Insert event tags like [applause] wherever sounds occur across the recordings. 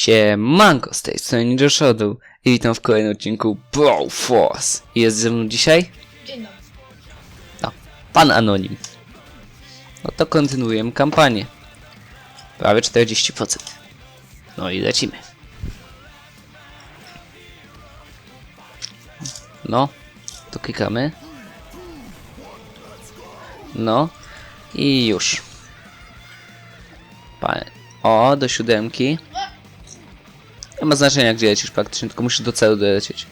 Siemanko, z tej strony Ninja Shadow i witam w kolejnym odcinku Brawl Force. Jest ze mną dzisiaj Dzień dobry. pan Anonim. No to kontynuujemy kampanię. Prawie 40%. No i lecimy. No, to klikamy. No i już. O, do siódemki. Nie ma znaczenia gdzie lecisz praktycznie, tylko musisz do celu dolecieć.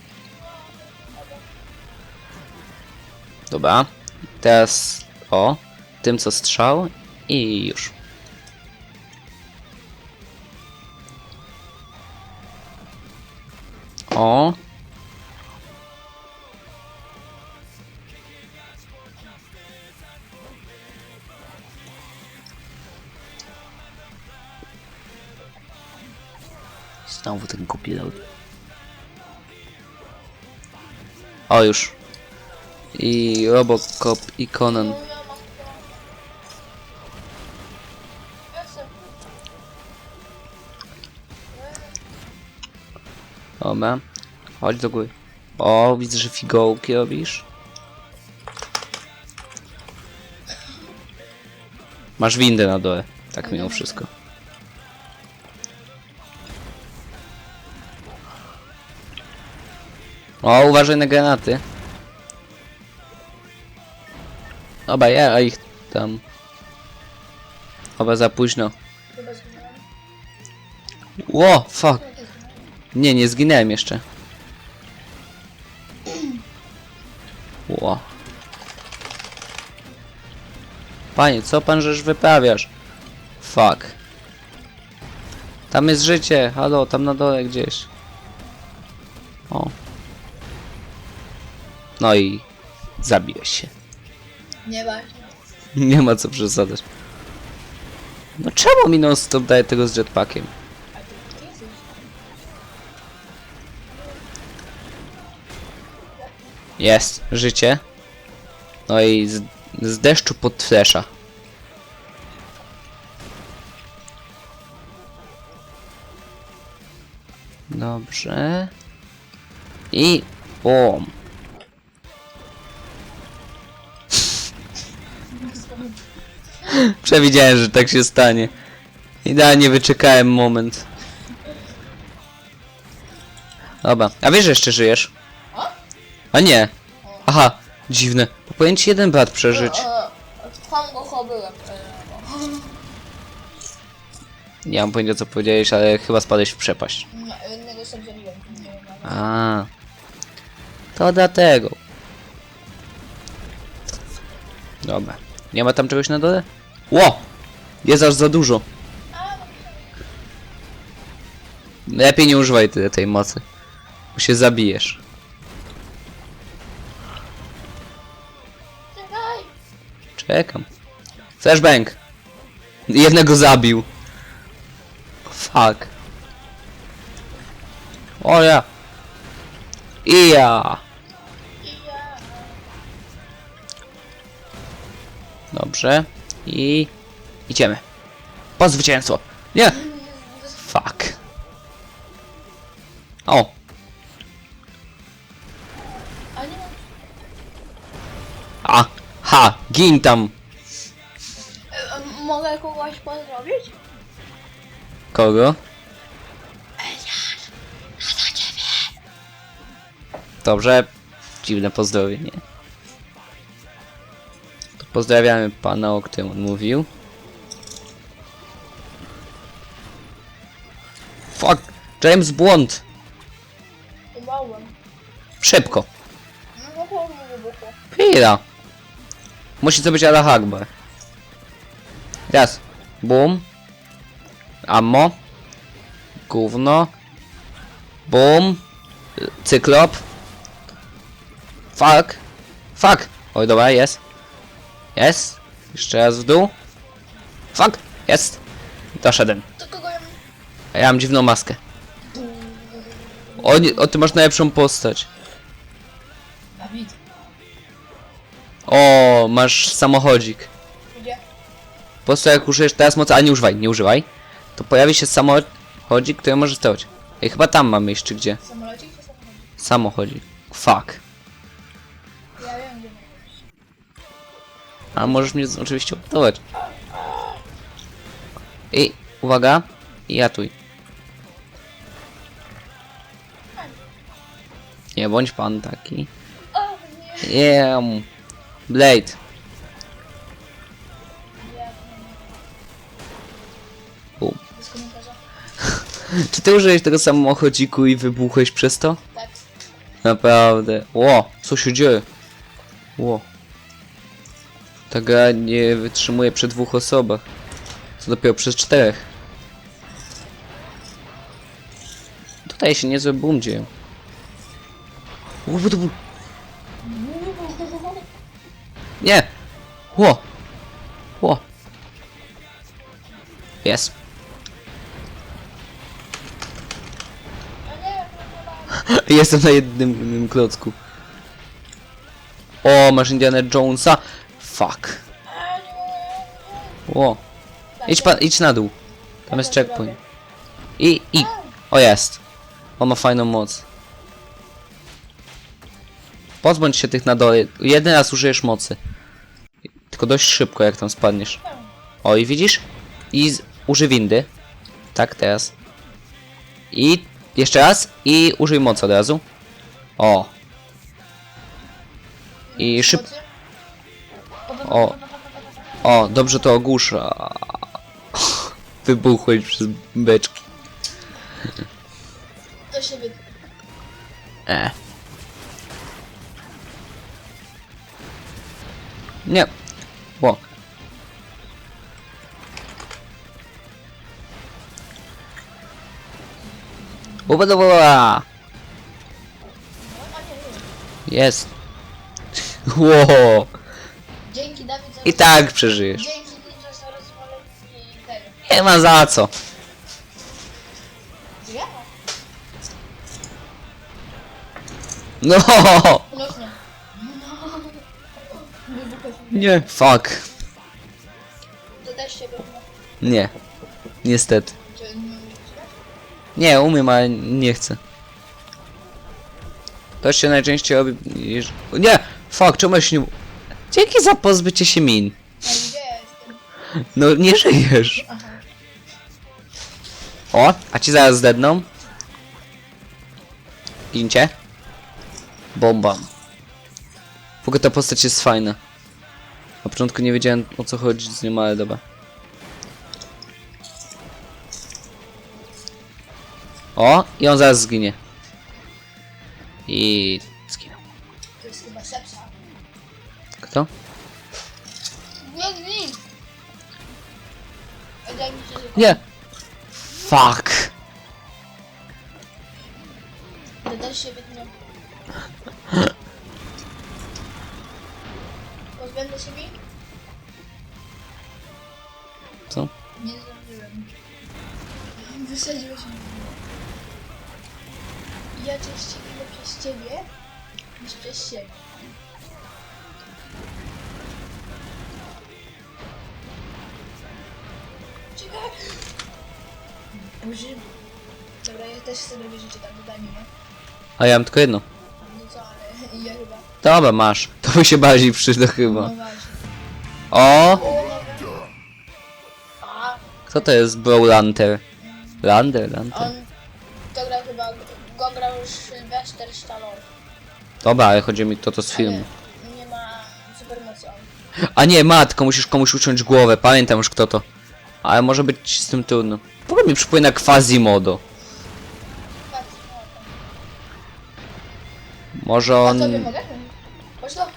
Dobra. Teraz o, tym co strzał i już. O. Znowu ten głupi. O już. I Robocop i Conan. Dobra. Chodź do góry. O, widzę, że figołki robisz. Masz windę na dole. Tak mimo wszystko. O, uważaj na granaty. Dobra, ja ich tam. Chyba za późno. Ło, fuck. Nie, nie zginąłem jeszcze. Ło. Panie, co pan żeż wyprawiasz? Fuck. Tam jest życie. Halo, tam na dole gdzieś. No i zabiłeś się. Nieważne. Nie ma co przesadzać. No czemu mi non stop daje tego z jetpackiem? A ty gdzie jesteś? Jest, życie. No i z, z deszczu pod flesza. Dobrze. I bum. [laughs] Przewidziałem, że tak się stanie. Idealnie wyczekałem moment. Dobra, a wiesz, że jeszcze żyjesz? A nie. Aha, dziwne. Powinien ci jeden brat przeżyć. E, e, Tam go chobyłem. Nie mam pojęcia co powiedziałeś, ale chyba spadłeś w przepaść. E, Innego A. To dlatego. Dobra. Nie ma tam czegoś na dole? Ło! Jest aż za dużo. Lepiej nie używaj tyle tej mocy. Bo się zabijesz. Czekaj. Czekam. Flashbang! Jednego zabił. Fuck. O ja. I ja. Dobrze. I idziemy. Po zwycięstwo. Nie. Fuck. O. A nie mam. A. Ha. Gin tam. Mogę kogoś pozdrowić? Kogo? Dobrze. Dziwne pozdrowienie. Pozdrawiamy pana, o którym on mówił. Fuck! James błąd! Umarłem. Szybko! No to mi wybuchło. Chwila! Musi to być Ala Akbar. Raz. Bum. Ammo. Gówno. Bum. Cyklop. Fuck. Fuck. Oj, dobra, jest. Jest. Jeszcze raz w dół. Fuck. Jest. Doszedłem. To kogo ja mam? A ja mam dziwną maskę. O, nie, o ty masz najlepszą postać. Dawid. O, masz samochodzik. Gdzie? Po prostu jak użyjesz teraz mocy, a nie używaj, nie używaj, to pojawi się samo... chodzik, to ja może stać. Ej, chyba tam mamy iść, czy gdzie? Samolocik czy samochodzik? Samochodzik. Fuck. A możesz mnie oczywiście uratować. I uwaga, i ratuj. Nie bądź pan taki. Yeah. Blade. Bum. [laughs] Czy ty użyłeś tego samochodziku i wybuchłeś przez to? Tak. Naprawdę. Ło, co się dzieje? Ło. Ta gra nie wytrzymuje przy dwóch osobach. Co dopiero przez czterech. Tutaj się niezłe boom dzieje. Nie! Ło! Ło! Jest. [laughs] Jestem na jednym, jednym klocku. O, masz Indiana Jonesa. Fuck. Ło. Idź, idź na dół. Tam jest checkpoint. I, i. O, jest. On ma fajną moc. Pozbądź się tych na dole. Jeden raz użyjesz mocy. Tylko dość szybko, jak tam spadniesz. O, i widzisz? I z, użyj windy. Tak, teraz. I jeszcze raz. I użyj mocy od razu. O. I szyb... O. O, dobrze to ogłusza. Wybuchłeś przez beczki. To się wy... E. Nie. Ło. Ubudowała. Jest. Ło. I tak przeżyjesz. Nie ma za co. No. Nie. Fuck. Nie. Niestety. Nie umiem, ale nie chcę. To się najczęściej jeż- Nie! Fuck, czemu ja się nie... Dzięki za pozbycie się min. A gdzie jestem? No, nie żyjesz. Aha. O, a ci zaraz zdedną. Gincie. Bomba. W ogóle ta postać jest fajna. Na początku nie wiedziałem o co chodzi z nią, ale dobra. O, i on zaraz zginie. I Nie. Fuck. Też się wytnie. Pozbędę się mi? Co? Nie zdążyłem. Wysadziłeś mnie. Ja częściej przez ciebie niż przez siebie. Użyj. Dobra, ja też chcę robić rzeczy tak dodaj mi, nie? A ja mam tylko jedno. No co, ale [laughs] ja chyba. Dobra, masz. To by się bardziej przyda chyba. No właśnie. O! A, Kto to jest Brawlanter? Lander, Lanter? on to gra chyba, go grał już Sylvester Stallone. Dobra, ale chodzi mi kto to z filmu. Ale nie ma supermocy on. A nie, matko, musisz komuś uciąć głowę, pamiętam już kto to. Ale może być z tym trudno. Ogóle mi przypomina Quasimodo. Może A on... tobie mogę? Chodź to. A,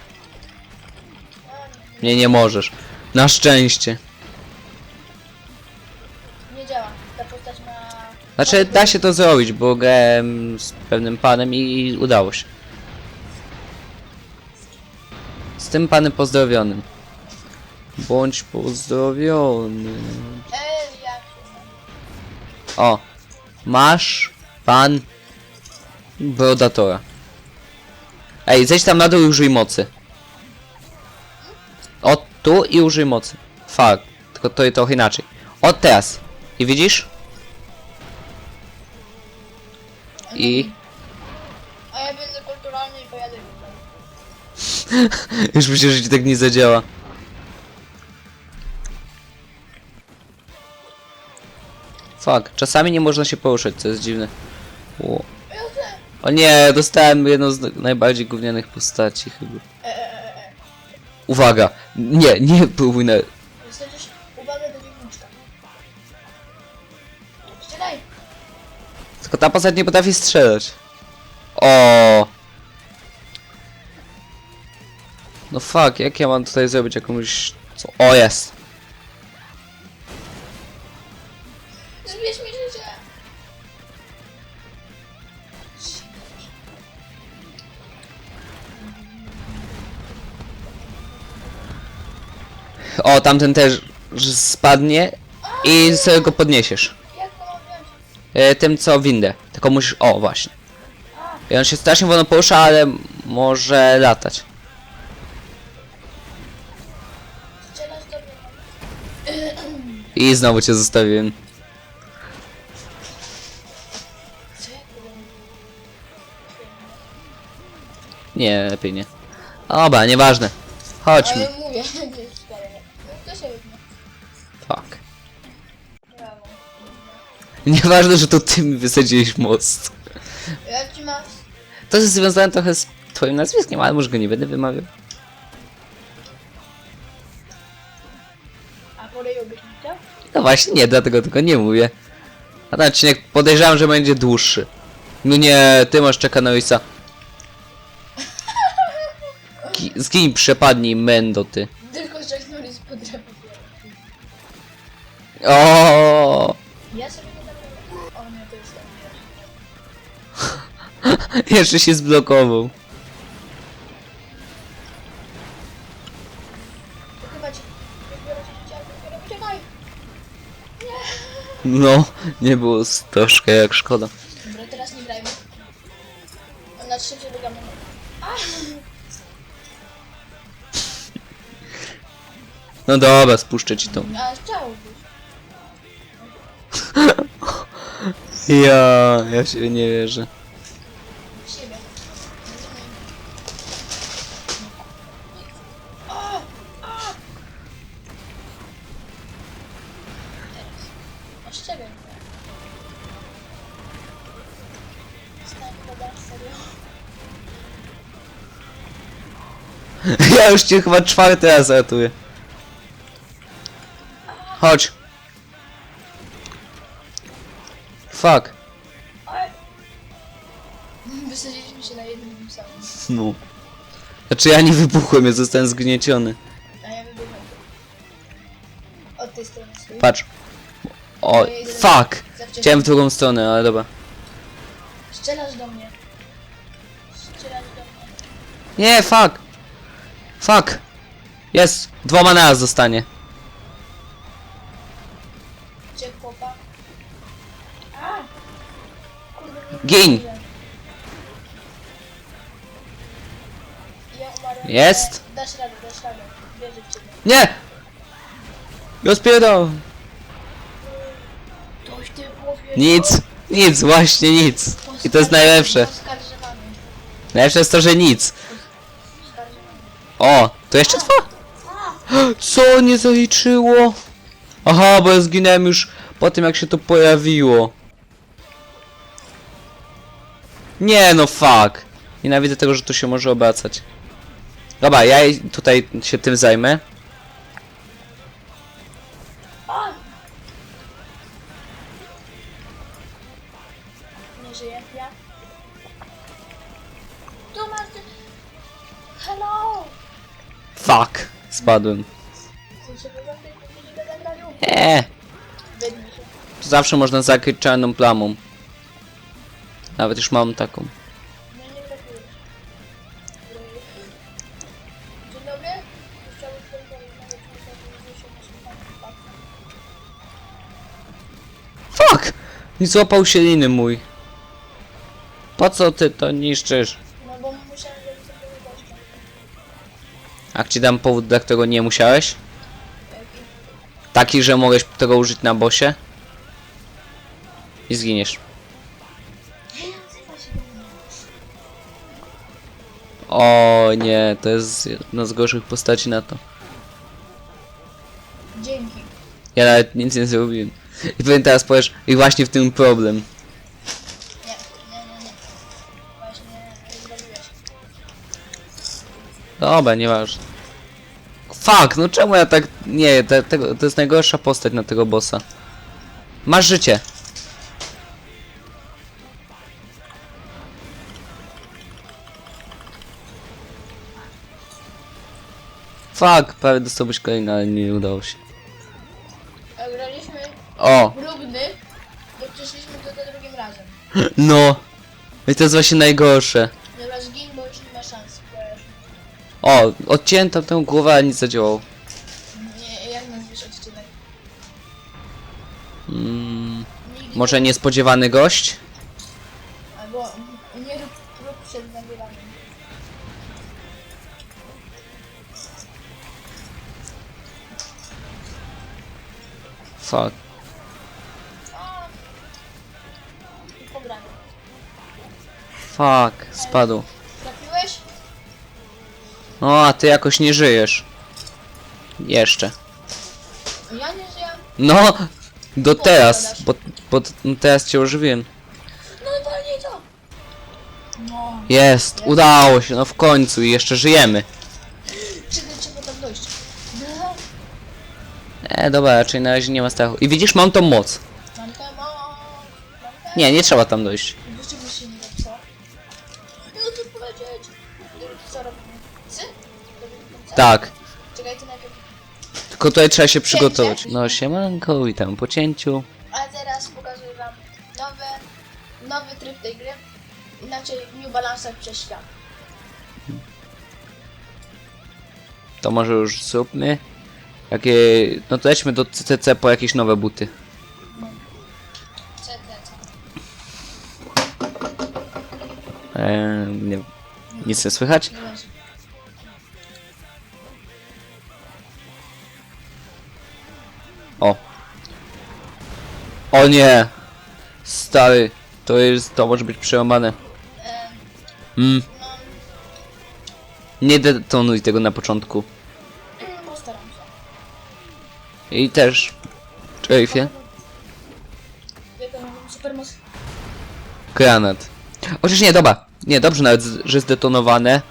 Nie, nie możesz. Na szczęście. Nie działa. Ta postać ma... Znaczy, da się to zrobić, bo grałem z pewnym panem i udało się. Z tym panem pozdrowionym. Bądź pozdrowiony. Się O, masz pan Brodatora. Ej, zejdź tam na dół i użyj mocy. O, tu i użyj mocy. Fuck, tylko to jest trochę inaczej. O, teraz. I widzisz? I... A ja będę kulturalny i pojadę. [laughs] Już myślę, że ci tak nie zadziała. Fuck, czasami nie można się poruszać, co jest dziwne. Chcę. o nie, dostałem jedną z najbardziej gównianych postaci chyba. Uwaga! Nie, nie próbuj na... Dostaniesz uwagę do. Strzelaj! Tylko ta postać nie potrafi strzelać. O. No fuck, jak ja mam tutaj zrobić jakąś... Co? O, jest! Zbierz mi życie! O, tamten też spadnie i sobie go podniesiesz. Jak to mam wziąć? E, tym co windę. Tylko musisz. O, właśnie. I on się strasznie wolno porusza, ale może latać. Strzelasz do mnie. I znowu cię zostawiłem. Nie, lepiej nie. Dobra, nieważne. Chodźmy. Ale mówię. [laughs] No to się. Fuck. Brawo. Nieważne, że to ty mi wysadziłeś most. Jak ci masz? To jest związane trochę z twoim nazwiskiem, ale może go nie będę wymawiał. A polejobyś mi to? No właśnie, nie, dlatego tego nie mówię. A ten odcinek podejrzewam, że będzie dłuższy. No nie, ty masz czeka Norrisa. Ki- Zgiń, przepadnij, Mendo, ty. Tylko Jack Norris potrafi. O, Ja sobie nie dam rady. O nie, to jest tam. Jeszcze się zblokował. To chyba ci... Wybiorę ci życie, ale wybiorę... Uciekaj! No, nie było troszkę jak szkoda. Dobra, teraz nie grajmy. Na trzecie biegamy. No dobra, spuszczę ci to. A, chciałbyś. [laughs] Ja, ja się nie wierzę. W siebie. O! O! Teraz. A z ciebie. Stań, dobra, serio. Ja już cię chyba czwarty raz ratuję. Fuck. Wysadziliśmy się na jednym tym samym. No. Znaczy ja nie wybuchłem, ja zostałem zgnieciony. A ja wybiegam. Od tej strony stój. Patrz. O, fuck. Chciałem w drugą stronę, ale dobra. Strzelasz do mnie. Strzelasz do mnie. Nie, fuck. Fuck. Jest. Dwoma na raz zostanie. Gin. Jest. Nie! Rozpierdol. Głowie. Nic. Nic, właśnie nic. I to jest najlepsze. Najlepsze jest to, że nic. O, to jeszcze dwa? Co nie zaliczyło? Aha, bo ja zginąłem już po tym jak się to pojawiło. Nie no fuck. Nienawidzę tego, że to się może obracać. Dobra, ja tutaj się tym zajmę. Nie żyję, ja. Tu masz... Hello! Fuck. Spadłem. Eee. To zawsze można zakryć czarną plamą. Nawet już mam taką. Fuck! Nie złapał się liny mój. Po co ty to niszczysz? No bo musiałem zrobić sobie gościa. Jak ci dam powód, dla którego nie musiałeś? Taki, że mogłeś tego użyć na bosie? I zginiesz. O nie, to jest jedna z gorszych postaci na to. Dzięki. Ja nawet nic nie zrobiłem. I pewnie teraz powiesz, i właśnie w tym problem. Nie, nie, nie, nie. Właśnie zrobiłeś. Dobra, nieważne. Fuck, no czemu ja tak... Nie, te, tego, to jest najgorsza postać na tego bossa. Masz życie. Fuck, prawie dostałbyś kolejny, ale nie udało się. A graliśmy O, równy, to przeszliśmy to za drugim razem. [laughs] no. I to jest właśnie najgorsze. Dobra, zgin, bo już nie ma szans. wiesz. O, odcięłem tam tę głowę, a nic zadziałało. Nie, jak nazwiesz odcinek? Mm, Nigdy. może niespodziewany gość? Pogramy. Fuck, spadł. Trafiłeś? O, a ty jakoś nie żyjesz. Jeszcze. Ja nie żyję. No, do teraz, bo, bo no teraz cię ożywiłem. No walnij to! No. Jest, udało się, no w końcu i jeszcze żyjemy. Czekaj, trzeba tam dojść. No. E, dobra, raczej na razie nie ma strachu. I widzisz, mam tą moc. Mam tę moc. Mam tę Nie, nie trzeba tam dojść. Dlaczego się nie powiedzieć. Co robimy? Ty? Robimy co? Tak, najpierw. tylko tutaj trzeba się przygotować. No, siemanko, witam po cięciu. A teraz pokazuję wam nowe, nowy tryb tej gry. Inaczej New Balance przez świat. To może już zróbmy. Jakie... No to lećmy do CCC po jakieś nowe buty. Eee, nie, nic nie słychać? O. O nie! Stary, to jest, to może być przełamane. Mm, nie detonuj tego na początku. I też, Czerfie, Jaką mam super moc. granat. Chociaż nie, dobra. Nie, dobrze nawet, że zdetonowane.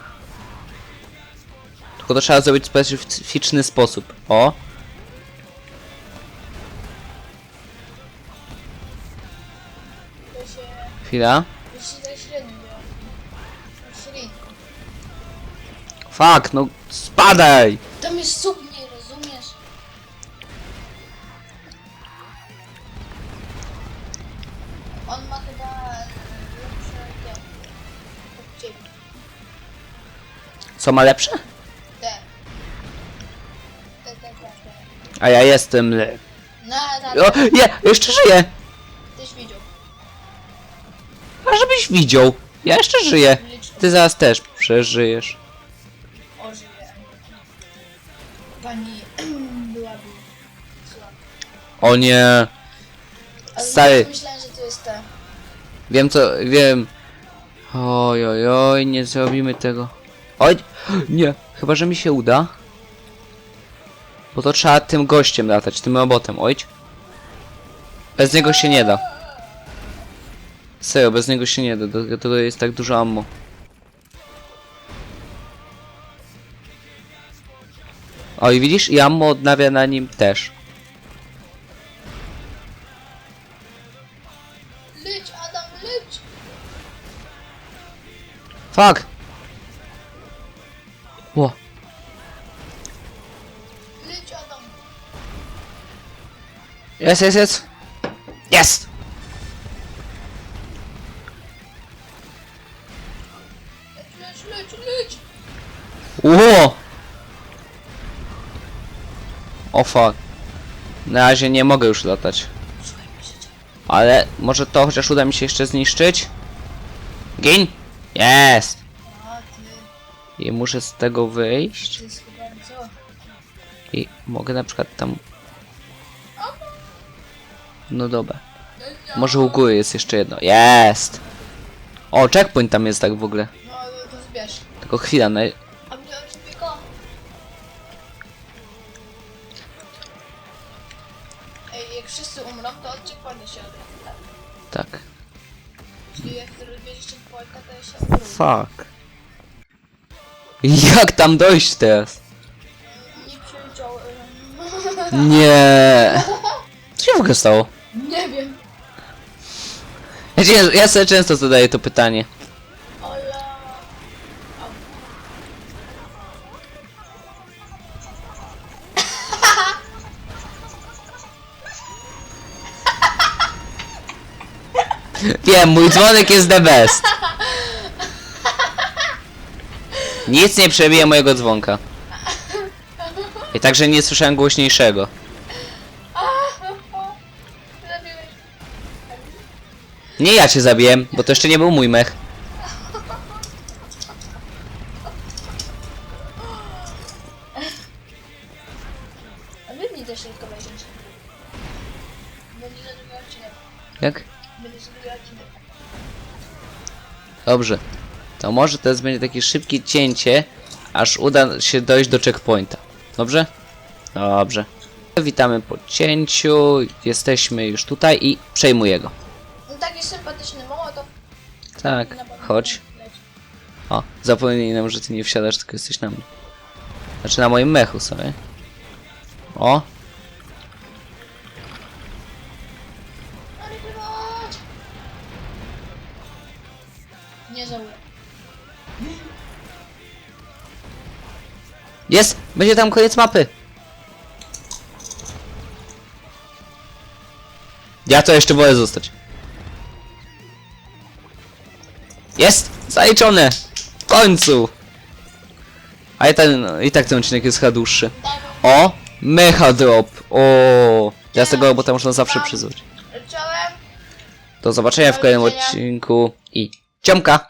Tylko to trzeba zrobić w specyficzny sposób. O, To się, chwila. to się średnio dzieje. Średnio. Fuck, no spadaj! To mnie suknie, Co ma lepsze? Te, te, te. A ja jestem le... No, tak. O, nie, jeszcze żyję! Tyś widział. A żebyś widział. Ja jeszcze żyję. Ty zaraz też przeżyjesz. Ożyje. Pani [clears throat] byłaby. O nie. Ale Stary. Myślałem, że to jest ta. Wiem co, wiem. Oj, oj, oj, nie zrobimy tego. Oj, nie, chyba że mi się uda. Bo to trzeba tym gościem latać, tym robotem, oj. Bez niego się nie da. Serio, bez niego się nie da, do tego jest tak dużo ammo. O i widzisz, i ammo odnawia na nim też. Licz, Adam, licz! Fuck! Ło. Licz, Adam! Jest, jest, jest. Jest! Fuck. Na razie nie mogę już latać. Ale może to chociaż uda mi się jeszcze zniszczyć? Gin! Jest! I muszę z tego wyjść. I mogę na przykład tam... No dobra. Może u góry jest jeszcze jedno. Jest! O, checkpoint tam jest tak w ogóle. No, to zbierz. Tylko chwila, no naj... A mnie odbiega. Ej, jak wszyscy umrą, to odciekłanie się odbywa. Tak. Czyli jak zrobisz checkpointa, to ja się odbywa. Fuck. Jak tam dojść teraz? Nie. Co się w ogóle stało? Nie wiem. Ja, ci- ja sobie często zadaję to pytanie. [laughs] Wiem, mój dzwonek jest the best. Nic nie przebije mojego dzwonka. I także nie słyszałem głośniejszego. Zabiłeś. Nie ja cię zabiłem, bo to jeszcze nie był mój mech. A też tylko. Będzie za drugi odcinek. Jak? Będzie za drugi odcinek. Dobrze. To może teraz będzie takie szybkie cięcie, aż uda się dojść do checkpointa. Dobrze? Dobrze. Witamy po cięciu. Jesteśmy już tutaj i przejmuję go. No taki sympatyczny mołotow. Tak, Na pewno chodź. O, zapomnieli nam, że ty nie wsiadasz, tylko jesteś na mnie. Znaczy na moim mechu sobie. O, jest! Będzie tam koniec mapy! Ja to jeszcze wolę zostać. Jest! Zaliczone! W końcu! A i, ten, i tak ten odcinek jest chyba dłuższy. O! Mecha drop! O! Ja z tego robota można zawsze przyzwać. Czołem! Do zobaczenia w kolejnym odcinku i ciomka!